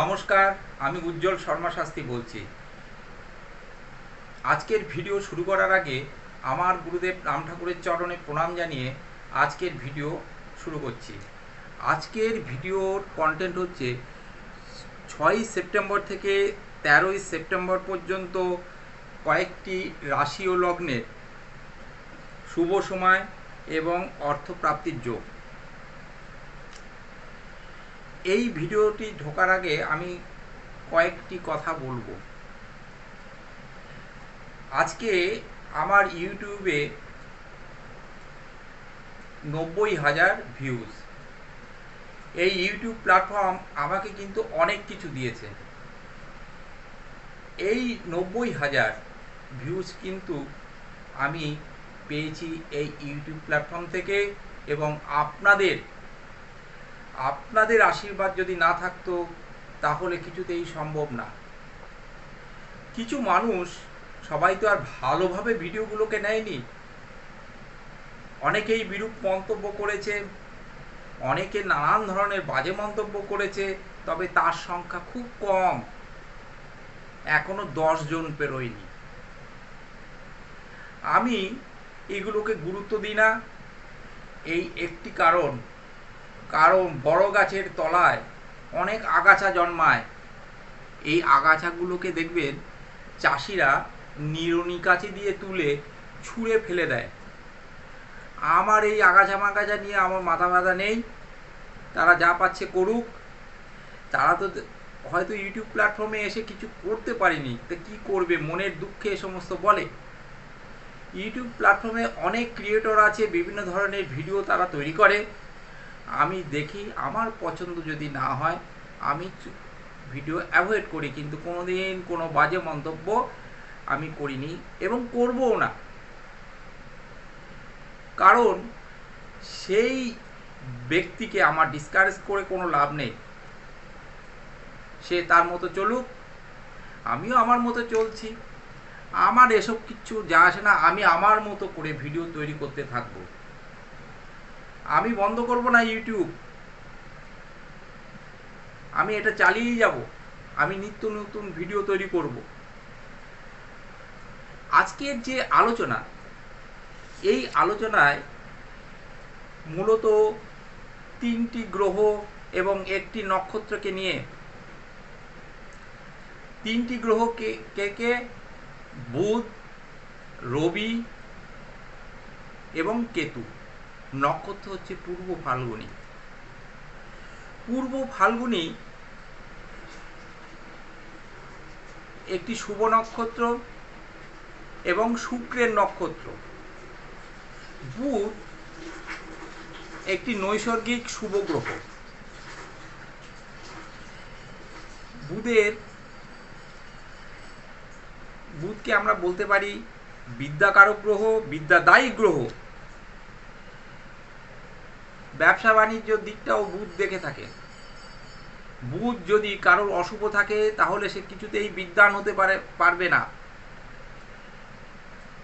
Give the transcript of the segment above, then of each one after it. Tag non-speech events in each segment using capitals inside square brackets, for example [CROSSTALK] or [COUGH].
নমস্কার, আমি উজ্জ্বল শর্মা শাস্তি বলছি। আজকের ভিডিও শুরু করার আগে আমার গুরুদেব রাম ঠাকুরের চরণে প্রণাম জানিয়ে আজকের ভিডিও শুরু করছি। আজকের ভিডিওর কন্টেন্ট হচ্ছে ছয়ই সেপ্টেম্বর থেকে তেরোই সেপ্টেম্বর পর্যন্ত কয়েকটি রাশি ও লগ্নের শুভ সময় এবং অর্থপ্রাপ্তির যোগ। এই ভিডিওটি ঢোকার আগে আমি কয়েকটি কথা বলব। আজকে আমার ইউটিউবে নব্বই হাজার ভিউজ এই ইউটিউব প্ল্যাটফর্ম আমাকে কিন্তু অনেক কিছু দিয়েছে। এই নব্বই হাজার ভিউজ কিন্তু আমি পেয়েছি এই ইউটিউব প্ল্যাটফর্ম থেকে এবং আপনাদের আপনাদের আশীর্বাদ যদি না থাকতো, তাহলে কিছুতেই সম্ভব না। কিছু মানুষ সবাই তো আর ভালোভাবে ভিডিওগুলোকে নেয়নি। অনেকেই বিরূপ মন্তব্য করেছে, অনেকে নানান ধরনের বাজে মন্তব্য করেছে, তবে তার সংখ্যা খুব কম। এখনও জন পেরোয়নি। আমি এগুলোকে গুরুত্ব দিই না। এই একটি কারণ কারণ বড় গাছের তলায় অনেক আগাছা জন্মায়। এই আগাছাগুলোকে দেখবেন চাষিরা নিরনি কাছে দিয়ে তুলে ছুঁড়ে ফেলে দেয়। আমার এই আগাছা মাগাছা নিয়ে আমার মাথা ব্যথা নেই। তারা যা পাচ্ছে করুক। তারা তো হয়তো ইউটিউব প্ল্যাটফর্মে এসে কিছু করতে পারিনি। তা কী করবে? মনের দুঃখে এ সমস্ত বলে। ইউটিউব প্ল্যাটফর্মে অনেক ক্রিয়েটর আছে, বিভিন্ন ধরনের ভিডিও তারা তৈরি করে। আমি দেখি, আমার পছন্দ যদি না হয়, আমি ভিডিও অ্যাভয়েড করি। কিন্তু কোনো দিন কোনো বাজে মন্তব্য আমি করিনি এবং করবও না। কারণ সেই ব্যক্তিকে আমার ডিসকারেজ করে কোনো লাভ নেই। সে তার মতো চলুক, আমিও আমার মতো চলছি। আমার এসব কিচ্ছু যা আসে না, আমি আমার মতো করে ভিডিও তৈরি করতে থাকব। আমি বন্ধ করব না ইউটিউব। আমি এটা চালিয়েই যাব। আমি নিত্য নতুন ভিডিও তৈরি করব। আজকের যে আলোচনা, এই আলোচনায় মূলত তিনটি গ্রহ এবং একটি নক্ষত্রকে নিয়ে। তিনটি গ্রহ কে কে কে? বুধ, রবি এবং কেতু। নক্ষত্র হচ্ছে পূর্ব ফাল্গুনি। পূর্ব ফাল্গুনি একটি শুভ নক্ষত্র এবং শুক্রের নক্ষত্র। বুধ একটি নৈসর্গিক শুভ গ্রহ। বুধের বুধকে আমরা বলতে পারি বিদ্যাকারক গ্রহ, বিদ্যাদায়ী গ্রহ। ব্যবসা বাণিজ্য দিকটাও বুধ দেখে থাকে। বুধ যদি কারোর অশুভ থাকে, তাহলে সে কিছুতেই বিদ্যান হতে পারে, পারবে না।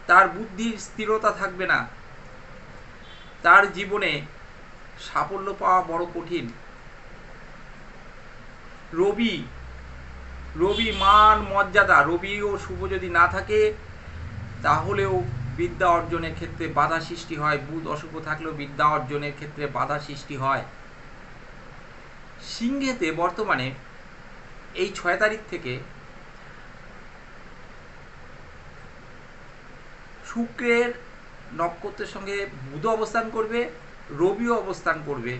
তার বুদ্ধির স্থিরতা থাকবে না। তার জীবনে সাফল্য পাওয়া বড় কঠিন। রবি রবি মান মর্যাদা। রবি ও শুভ যদি না থাকে, তাহলেও বিদ্যা অর্জনের ক্ষেত্রে বাধা সৃষ্টি হয়, বুধ অশুভ থাকলেও বিদ্যা অর্জনের ক্ষেত্রে বাধা সৃষ্টি হয়। সিংহেতে বর্তমানে এই ছয় তারিখ থেকে শুক্রের নক্ষত্রের সঙ্গে বুধ অবস্থান করবে, রবিও অবস্থান করবে।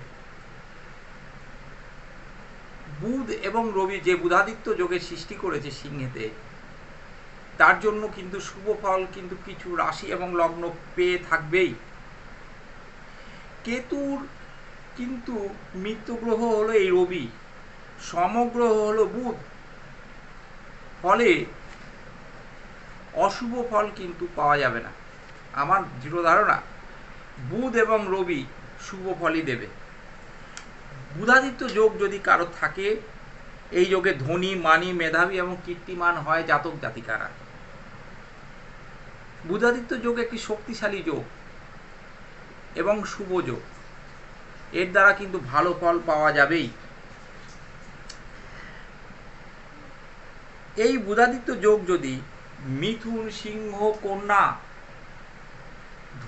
বুধ এবং রবি যে বুধাদিত্য যোগের সৃষ্টি করেছে সিংহেতে তার জন্য কিন্তু শুভ ফল কিন্তু কিছু রাশি এবং লগ্ন পেয়ে থাকবেই। কেতুর কিন্তু মৃত্যু গ্রহ হলো এই রবি সমগ্রহ হলো বুধ। ফলে অশুভ ফল কিন্তু পাওয়া যাবে না। আমার দৃঢ় ধারণা, বুধ এবং রবি শুভ ফলই দেবে। বুধাদিত্য যোগ যদি কারও থাকে, এই যোগে ধনী, মানি, মেধাবী এবং কীর্তিমান হয় জাতক জাতিকারা বুধাদিত্য যোগ একটি শক্তিশালী যোগ এবং শুভ যোগ। এর দ্বারা কিন্তু ভালো ফল পাওয়া যাবেই। এই বুধাদিত্য যোগ যদি মিথুন, সিংহ, কন্যা,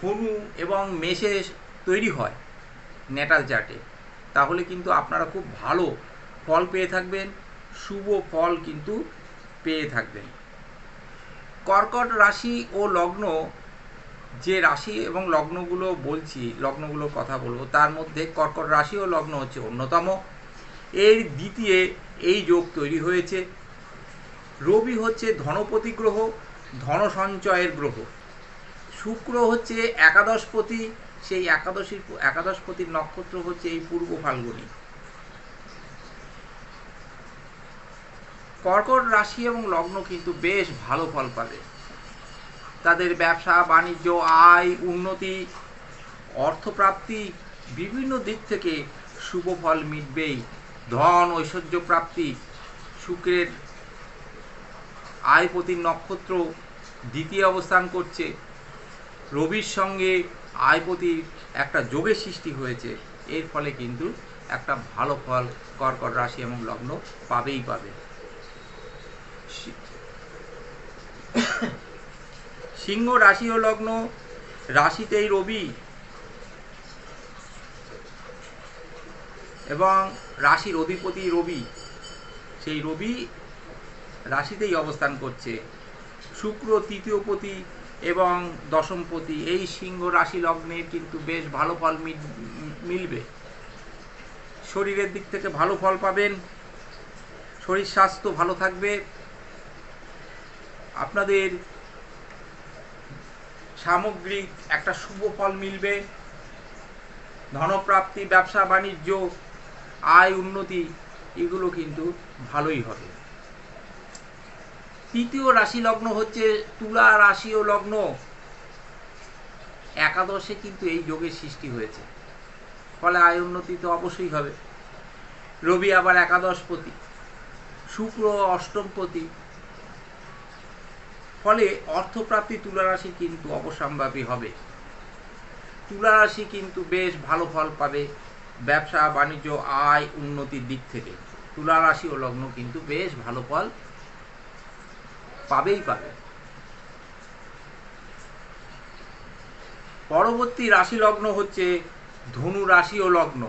ধনু এবং মেষে তৈরি হয় নেটাল চার্টে, তাহলে কিন্তু আপনারা খুব ভালো ফল পেয়ে থাকবেন, শুভ ফল কিন্তু পেয়ে থাকবেন। কর্কট রাশি ও লগ্ন, যে রাশি এবং লগ্নগুলো বলছি, লগ্নগুলোর কথা বলব, তার মধ্যে কর্কট রাশি ও লগ্ন হচ্ছে অন্যতম। এর দ্বিতীয় এই যোগ তৈরি হয়েছে। রবি হচ্ছে ধনপতি গ্রহ ধন সঞ্চয়ের গ্রহ। শুক্র হচ্ছে একাদশপতি সেই একাদশীর একাদশপতির নক্ষত্র হচ্ছে এই পূর্ব ফাল্গুনী। কর্কট রাশি এবং লগ্ন কিন্তু বেশ ভালো ফল পাবে। তাদের ব্যবসা, বাণিজ্য, আয়, উন্নতি, অর্থপ্রাপ্তি বিভিন্ন দিক থেকে শুভ ফল মিটবেই। ধন, ঐশ্বর্য প্রাপ্তি, শুক্রের আয়পতির নক্ষত্র দ্বিতীয় অবস্থান করছে। রবির সঙ্গে আয়পতির একটা যোগের সৃষ্টি হয়েছে। এর ফলে কিন্তু একটা ভালো ফল কর্কট রাশি এবং লগ্ন পাবেই পাবে। [COUGHS] সিংহ রাশি ও লগ্ন রাশিতেই রবি। এবং রাশির অধিপতি রবি। সেই রবি রাশিতেই অবস্থান করছে। শুক্র তৃতীয়পতি এবং দশমপতি এই সিংহ রাশি লগ্নের কিন্তু বেশ ভালো ফল মিলবে। শরীরের দিক থেকে ভালো ফল পাবেন। শরীর স্বাস্থ্য ভালো থাকবে। আপনাদের সামগ্রিক একটা শুভ ফল মিলবে। ধনপ্রাপ্তি, ব্যবসা, বাণিজ্য, আয়, উন্নতি, এগুলো কিন্তু ভালোই হবে। তৃতীয় রাশি লগ্ন হচ্ছে তুলা রাশি ও লগ্ন। একাদশে কিন্তু এই যোগের সৃষ্টি হয়েছে। ফলে আয় উন্নতি তো অবশ্যই হবে। রবি আবার একাদশপতি শুক্র অষ্টমপতি ফলে অর্থপ্রাপ্তি তুলারাশি কিন্তু অবসম্ভাবী হবে। তুলারাশি কিন্তু বেশ ভালো ফল পাবে ব্যবসা, বাণিজ্য, আয়, উন্নতির দিক থেকে। তুলারাশি ও লগ্ন কিন্তু বেশ ভালো ফল পাবেই পাবে। পরবর্তী রাশি লগ্ন হচ্ছে ধনু রাশি ও লগ্ন।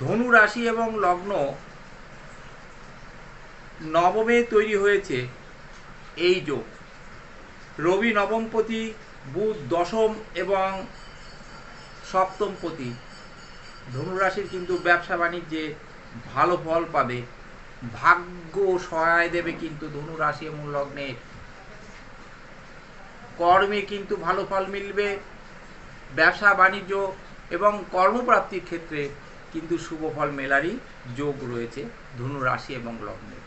ধনু রাশি এবং লগ্ন নবমে তৈরি হয়েছে এই যোগ। রবি নবমপতি বুধ দশম এবং সপ্তমপতি ধনুরাশির কিন্তু ব্যবসা বাণিজ্যে ভালো ফল পাবে। ভাগ্য সহায় দেবে কিন্তু ধনুরাশি এবং লগ্নে। কর্মে কিন্তু ভালো ফল মিলবে। ব্যবসা, বাণিজ্য এবং কর্মপ্রাপ্তির ক্ষেত্রে কিন্তু শুভ ফল মেলারই যোগ রয়েছে ধনু রাশি এবং লগ্নে।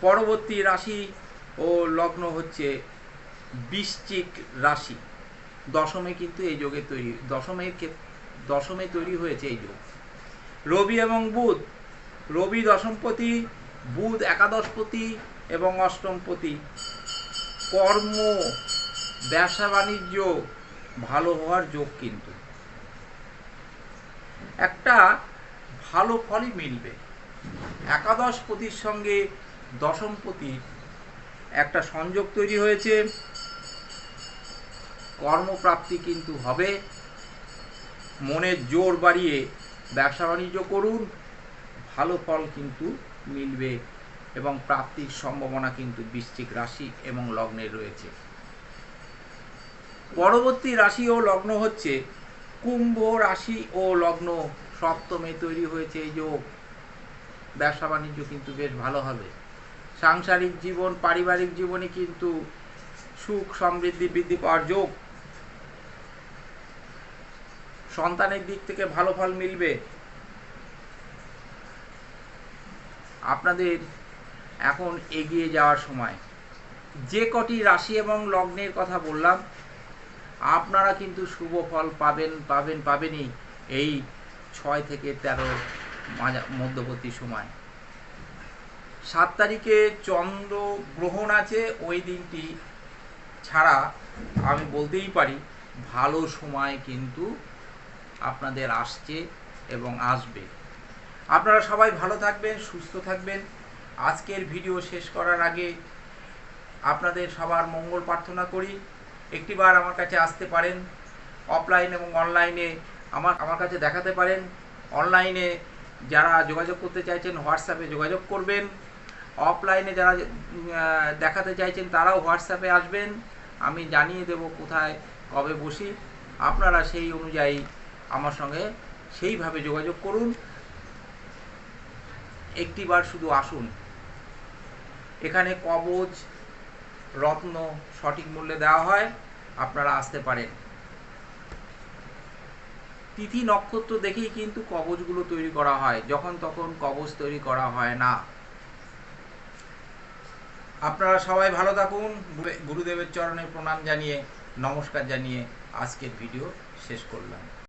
পরবর্তী রাশি ও লগ্ন হচ্ছে বৃশ্চিক রাশি। দশমে কিন্তু এই যোগে তৈরি, দশমের দশমে তৈরি হয়েছে এই যোগ। রবি এবং বুধ, রবি দশমপতি, বুধ একাদশপতি এবং অষ্টমপতি। কর্ম, ব্যবসা বাণিজ্য ভালো হওয়ার যোগ কিন্তু। একটা ভালো ফলই মিলবে। একাদশপতির সঙ্গে দশমপতির একটা সংযোগ তৈরি হয়েছে। কর্মপ্রাপ্তি কিন্তু হবে। মনের জোর বাড়িয়ে ব্যবসা বাণিজ্য করুন। ভালো ফল কিন্তু মিলবে এবং প্রাপ্তির সম্ভাবনা কিন্তু বৃশ্চিক রাশি এবং লগ্নের রয়েছে। পরবর্তী রাশি ও লগ্ন হচ্ছে কুম্ভ রাশি ও লগ্ন সপ্তমে তৈরি হয়েছে এই যোগ। ব্যবসা বাণিজ্য কিন্তু বেশ ভালো হবে। সাংসারিক জীবন, পারিবারিক জীবনে কিন্তু সুখ, সমৃদ্ধি, বৃদ্ধি পাওয়ার যোগ। সন্তানের দিক থেকে ভালো ফল মিলবে। আপনাদের এখন এগিয়ে যাওয়ার সময়। যে কটি রাশি এবং লগ্নের কথা বললাম, আপনারা কিন্তু শুভ ফল পাবেন পাবেন, পাবেনই এই ছয় থেকে তেরো মাঝা মধ্যবর্তী সময়। সাত তারিখে চন্দ্র গ্রহণ আছে, ওই দিনটি ছাড়া আমি বলতেই পারি ভালো সময় কিন্তু আপনাদের আসছে এবং আসবে। আপনারা সবাই ভালো থাকবেন, সুস্থ থাকবেন। আজকের ভিডিও শেষ করার আগে আপনাদের সবার মঙ্গল প্রার্থনা করি। একটিবার আমার কাছে আসতে পারেন অফলাইন এবং অনলাইনে আমার আমার কাছে দেখাতে পারেন। অনলাইনে যারা যোগাযোগ করতে চাইছেন হোয়াটসঅ্যাপে যোগাযোগ করবেন। অফলাইনে যারা দেখাতে চাইছেন, তারাও হোয়াটসঅ্যাপে আসবেন। আমি জানিয়ে দেব কোথায়, কবে বসি। আপনারা সেই অনুযায়ী আমার সঙ্গে সেইভাবে যোগাযোগ করুন। একটিবার শুধু আসুন। এখানে কবচ রত্ন সঠিক মূল্যে দেওয়া হয়। আপনারা আসতে পারেন। তিথি নক্ষত্র দেখেই কিন্তু কবচগুলো তৈরি করা হয়। যখন তখন কবচ তৈরি করা হয় না। আপনারা সবাই ভালো থাকুন। গুরুদেবের চরণে প্রণাম জানিয়ে নমস্কার জানিয়ে আজকের ভিডিও শেষ করলাম।